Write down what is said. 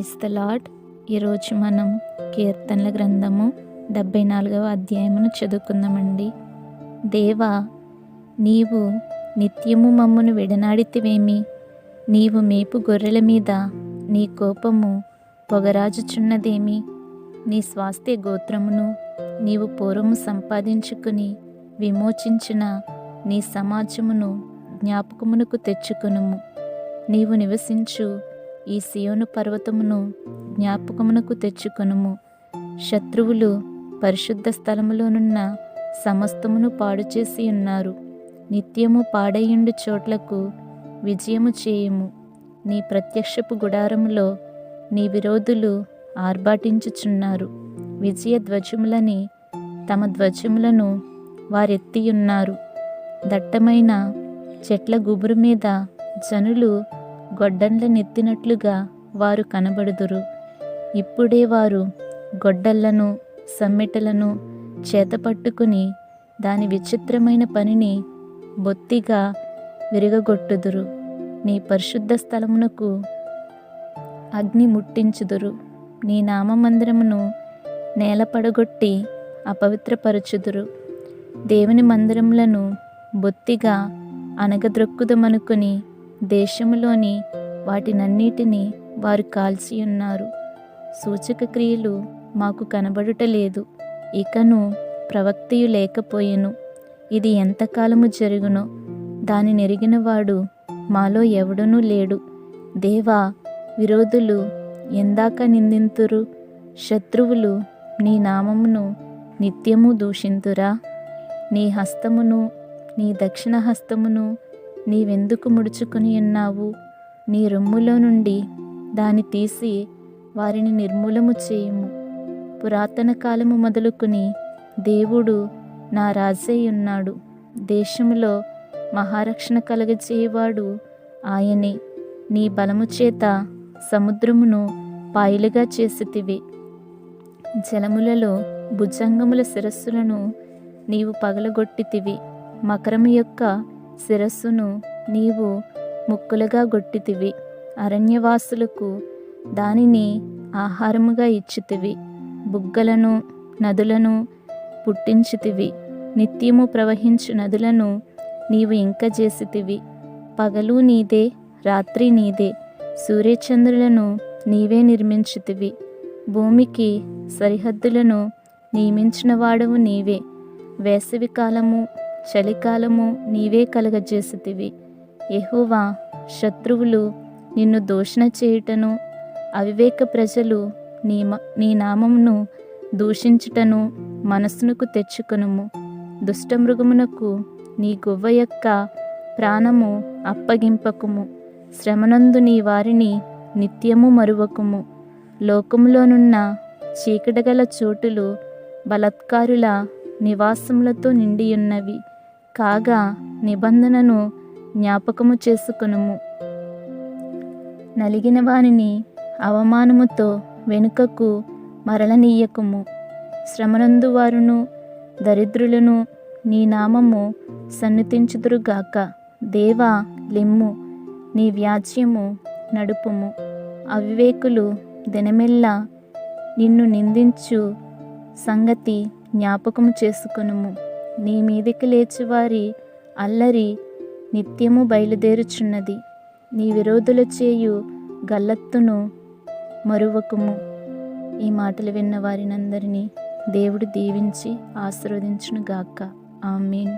Price the lord ఈరోజు మనం కీర్తనల గ్రంథము డెబ్బై నాలుగవ అధ్యాయమును చదువుకుందామండి. దేవా నీవు నిత్యము మమ్మను విడనాడితివేమి? నీవు మేపు గొర్రెల మీద నీ కోపము పొగరాజుచున్నదేమి? నీ స్వాస్థ్య గోత్రమును నీవు పూర్వము సంపాదించుకుని విమోచించిన నీ సమాజమును జ్ఞాపకమునకు తెచ్చుకునుము. నీవు నివసించు ఈ సియోను పర్వతమును జ్ఞాపకమునకు తెచ్చుకొనుము. శత్రువులు పరిశుద్ధ స్థలములోనున్న సమస్తమును పాడు చేసి ఉన్నారు. నిత్యము పాడయుండు చోట్లకు విజయము చేయుము. నీ ప్రత్యక్షపు గుడారములో నీ విరోధులు ఆర్భాటించుచున్నారు. విజయ ధ్వజములని తమ ధ్వజములను వారెత్తియున్నారు. దట్టమైన చెట్ల గుబురు మీద జనులు గొడ్డన్ల నెత్తినట్లుగా వారు కనబడుదురు. ఇప్పుడే వారు గొడ్డళ్ళను సమ్మెటలను చేతపట్టుకుని దాని విచిత్రమైన పనిని బొత్తిగా విరగగొట్టుదురు. నీ పరిశుద్ధ స్థలమునకు అగ్ని ముట్టించుదురు. నీ నామమందిరమును నేలపడగొట్టి అపవిత్రపరచుదురు. దేవుని మందిరములను బొత్తిగా అనగద్రొక్కుదమనుకుని దేశములోని వాటినన్నిటినీ వారు కాల్చి ఉన్నారు. సూచక క్రియలు మాకు కనబడుటలేదు ఇకను ప్రవక్తియు లేకపోయెను. ఇది ఎంతకాలము జరుగునో దాని నెరిగినవాడు మాలో ఎవడునూ లేడు. దేవా విరోధులు ఎందాక నిందింతురు. శత్రువులు నీ నామమును నిత్యము దూషింతురా. నీ హస్తమును నీ దక్షిణ హస్తమును నీవెందుకు ముడుచుకొని ఉన్నావు? నీ రొమ్ములో నుండి దాని తీసి వారిని నిర్మూలము చేయుము. పురాతన కాలము మొదలుకొని దేవుడు నా రాజై ఉన్నాడు. దేశంలో మహారక్షణ కలగజేయవాడు ఆయనే. నీ బలము చేత సముద్రమును పాయలుగా చేసితివి. జలములలో భుజంగముల శిరస్సులను నీవు పగలగొట్టితివి. మకరము యొక్క శిరస్సును నీవు ముక్కులుగా గొట్టితివి. అరణ్యవాసులకు దానిని ఆహారముగా ఇచ్చితివి. బుగ్గలను నదులను పుట్టించితివి. నిత్యము ప్రవహించు నదులను నీవు ఇంక చేసితివి. పగలు నీదే రాత్రి నీదే. సూర్యచంద్రులను నీవే నిర్మించితివి. భూమికి సరిహద్దులను నియమించిన వాడవు నీవే. వేసవి కాలము చలికాలము నీవే కలగజేసితివి. ఎహోవా శత్రువులు నిన్ను దూషణ చేయుటను అవివేక ప్రజలు నీ మ- నీ నామమును దూషించుటను మనస్సునకు తెచ్చుకొనుము. దుష్టమృగమునకు నీ గువ్వ యొక్క ప్రాణము అప్పగింపకుము. శ్రమనందు నీ వారిని నిత్యము మరువకుము. లోకములోనున్న చీకటగల చోటులు బలత్కారుల నివాసములతో నిండియున్నవి. కాగా నిబంధనను జ్ఞాపకము చేసుకునుము. నలిగిన వానిని అవమానముతో వెనుకకు మరలనీయకుము. శ్రమనందు వారును దరిద్రులను నీ నామము సన్నిధించుదురుగాక. దేవా లిమ్ము నీ వ్యాజ్యము నడుపుము. అవివేకులు దినమెల్లా నిన్ను నిందించు సంగతి జ్ఞాపకము చేసుకొనుము. నీ మీదికి లేచి వారి అల్లరి నిత్యము బయలుదేరుచున్నది. నీ విరోధుల చేయు గల్లత్తును మరువకుము. ఈ మాటలు విన్న వారినందరినీ దేవుడు దీవించి ఆశీర్వదించును గాక ఆమెన్.